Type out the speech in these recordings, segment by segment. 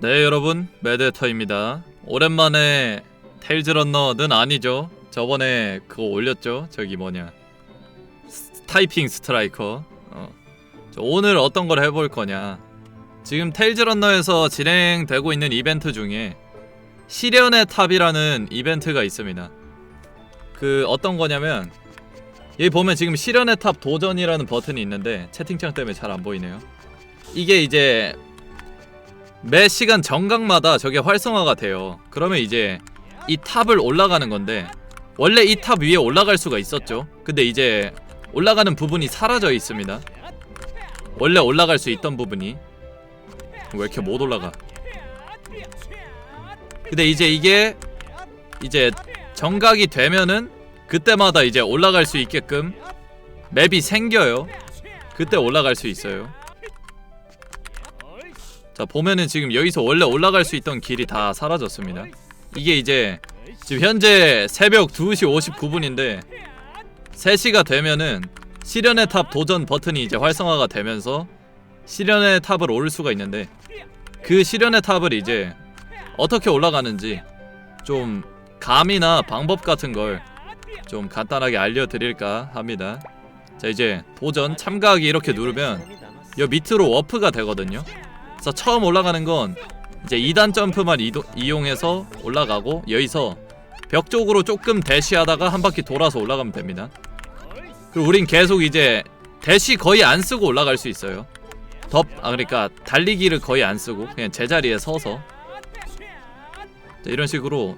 네 여러분. 매드터입니다. 오랜만에 테일즈 런너는 아니죠. 저번에 그거 올렸죠? 저기 뭐냐. 스- 타이핑 스트라이커. 어. 저 오늘 어떤 걸 해볼 거냐. 지금 테일즈 런너에서 진행되고 있는 이벤트 중에 시련의 탑이라는 이벤트가 있습니다. 그 어떤 거냐면 여기 보면 지금 시련의 탑 도전이라는 버튼이 있는데 채팅창 때문에 잘 안 보이네요. 이게 이제 매 시간 정각마다 저게 활성화가 돼요. 그러면 이제 이 탑을 올라가는 건데 원래 이 탑 위에 올라갈 수가 있었죠. 근데 이제 올라가는 부분이 사라져 있습니다. 원래 올라갈 수 있던 부분이 왜 이렇게 못 올라가? 근데 이제 이게 이제 정각이 되면은 그때마다 이제 올라갈 수 있게끔 맵이 생겨요. 그때 올라갈 수 있어요. 자 보면은 지금 여기서 원래 올라갈 수 있던 길이 다 사라졌습니다. 이게 이제 지금 현재 새벽 2시 59분인데 3시가 되면은 시련의 탑 도전 버튼이 이제 활성화가 되면서 시련의 탑을 오를 수가 있는데 그 시련의 탑을 이제 어떻게 올라가는지 좀 감이나 방법 같은 걸 좀 간단하게 알려드릴까 합니다. 자 이제 도전 참가하기 이렇게 누르면 여 밑으로 워프가 되거든요 그래서 처음 올라가는 건 이제 2단 점프만 이도, 이용해서 올라가고 여기서 벽 쪽으로 조금 대시하다가 한 바퀴 돌아서 올라가면 됩니다. 그리고 우린 계속 이제 대시 거의 안 쓰고 올라갈 수 있어요. 덥, 아 그러니까 달리기를 거의 안 쓰고 그냥 제자리에 서서 자, 이런 식으로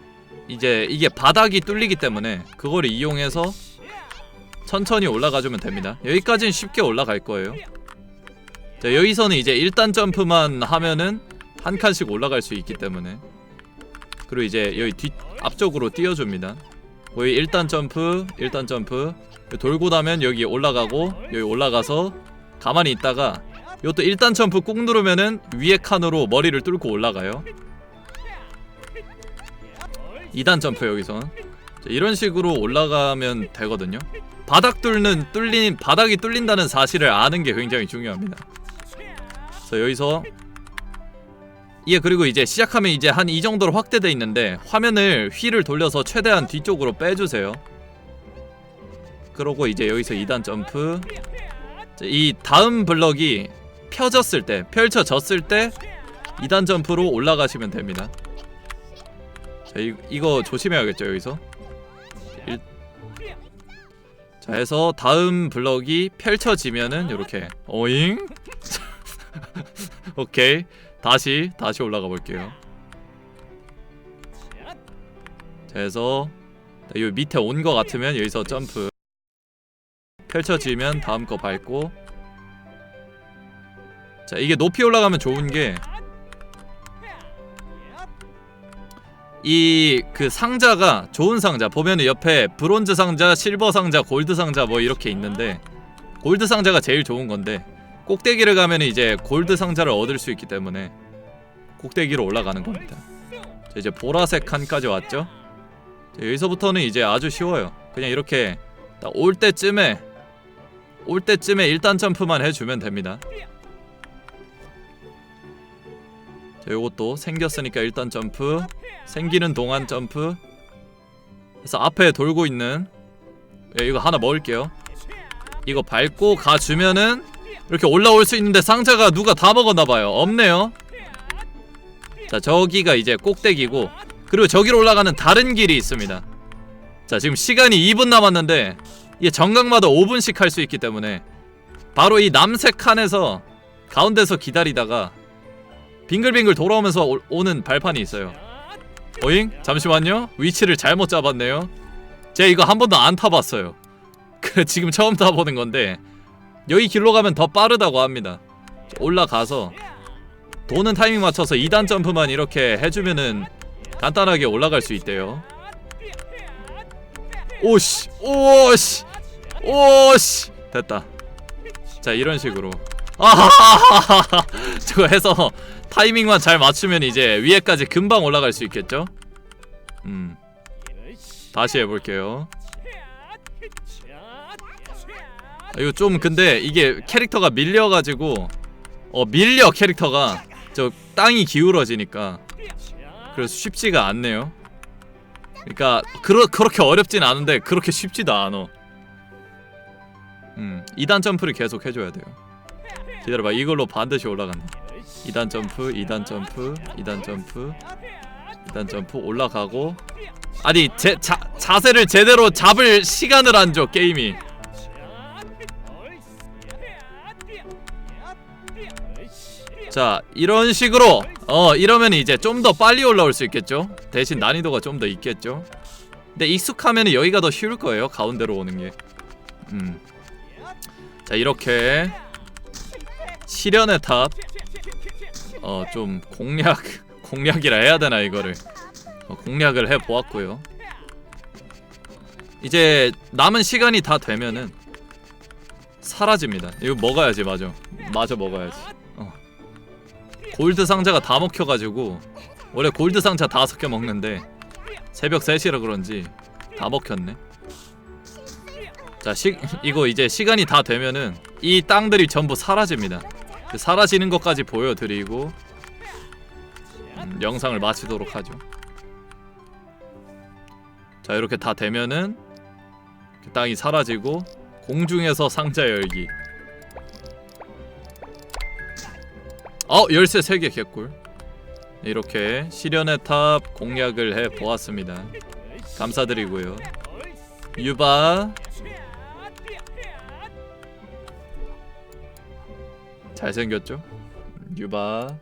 이제 이게 바닥이 뚫리기 때문에 그거를 이용해서 천천히 올라가주면 됩니다. 여기까지는 쉽게 올라갈 거예요. 자 여기서는 이제 1단 점프만 하면은 한 칸씩 올라갈 수 있기 때문에. 그리고 이제 여기 뒤 앞쪽으로 띄워줍니다. 거기 1단 점프 1단 점프. 돌고 나면 여기 올라가고 여기 올라가서 가만히 있다가 이것도 1단 점프 꾹 누르면은 위에 칸으로 머리를 뚫고 올라가요. 2단 점프 여기선. 자, 이런 식으로 올라가면 되거든요. 바닥 뚫는 뚫린 바닥이 뚫린다는 사실을 아는 게 굉장히 중요합니다 그래서 여기서 이게 그리고 이제 시작하면 이제 한 이 정도로 확대돼 있는데 화면을 휠을 돌려서 최대한 뒤쪽으로 빼주세요. 그러고 이제 여기서 2단 점프 자, 이 다음 블럭이 펴졌을 때 펼쳐졌을 때 2단 점프로 올라가시면 됩니다. 자 이, 이거 조심해야겠죠 여기서 일... 자 해서 다음 블럭이 펼쳐지면은 이렇게 어잉 오케이. 다시 다시 올라가 볼게요. 자 해서 이 밑에 온 거 같으면 여기서 점프. 펼쳐지면 다음 거 밟고. 자 이게 높이 올라가면 좋은 게 이 그 상자가 좋은 상자. 보면은 옆에 브론즈 상자, 실버 상자, 골드 상자 뭐 이렇게 있는데 골드 상자가 제일 좋은 건데 꼭대기를 가면 이제 골드 상자를 얻을 수 있기 때문에 꼭대기로 올라가는 겁니다. 자, 이제 보라색 칸까지 왔죠? 자, 여기서부터는 이제 아주 쉬워요. 그냥 이렇게 딱올 때쯤에 올 때쯤에 일단 점프만 해주면 됩니다. 자, 요것도 생겼으니까 일단 점프 생기는 동안 점프 그래서 앞에 돌고 있는 예, 이거 하나 먹을게요. 이거 밟고 가주면은 이렇게 올라올 수 있는데 상자가 누가 다 먹었나봐요. 없네요. 자 저기가 이제 꼭대기고 그리고 저기로 올라가는 다른 길이 있습니다. 자 지금 시간이 2분 남았는데 이게 정각마다 5분씩 할 수 있기 때문에 바로 이 남색 칸에서 가운데서 기다리다가 빙글빙글 돌아오면서 오, 오는 발판이 있어요. 어잉? 잠시만요. 위치를 잘못 잡았네요. 제가 이거 한 번도 안 타봤어요. 그 지금 처음 타보는 건데 여기 길로 가면 더 빠르다고 합니다. 올라가서 도는 타이밍 맞춰서 2단 점프만 이렇게 해주면은 간단하게 올라갈 수 있대요. 오씨 오씨 오씨. 됐다. 자 이런 식으로. 아하하하하 저거 해서 타이밍만 잘 맞추면 이제 위에까지 금방 올라갈 수 있겠죠? 음. 다시 해볼게요. 아, 이거 좀 근데 이게 캐릭터가 밀려가지고 어 밀려 캐릭터가 저 땅이 기울어지니까 그래서 쉽지가 않네요. 그러니까 그러, 그렇게 어렵진 않은데 그렇게 쉽지도 않어. 음, 2단 점프를 계속 해줘야 돼요. 기다려봐, 이걸로 반드시 올라간다. 2단 점프, 2단 점프, 2단 점프, 2단 점프 올라가고. 아니 제 자, 자세를 제대로 잡을 시간을 안 줘 게임이. 자 이런 식으로 어 이러면 이제 좀 더 빨리 올라올 수 있겠죠? 대신 난이도가 좀 더 있겠죠? 근데 익숙하면 여기가 더 쉬울 거예요 가운데로 오는 게 음 자 이렇게 시련의 탑 어 좀 공략 공략이라 해야 되나 이거를. 어, 공략을 해 보았고요. 이제 남은 시간이 다 되면은 사라집니다. 이거 먹어야지 맞아 맞아 먹어야지. 어. 골드 상자가 다 먹혀가지고 원래 골드 상자 다섯 개 먹는데 새벽 3시라 그런지 다 먹혔네. 자, 시, 이거 이제 시간이 다 되면은 이 땅들이 전부 사라집니다. 그 사라지는 것까지 보여드리고 음, 영상을 마치도록 하죠. 자, 이렇게 다 되면은 그 땅이 사라지고 공중에서 상자 열기. 어 열쇠 3개 개꿀. 이렇게 시련의 탑 공략을 해 보았습니다. 감사드리고요. 유바. 잘생겼죠? 유바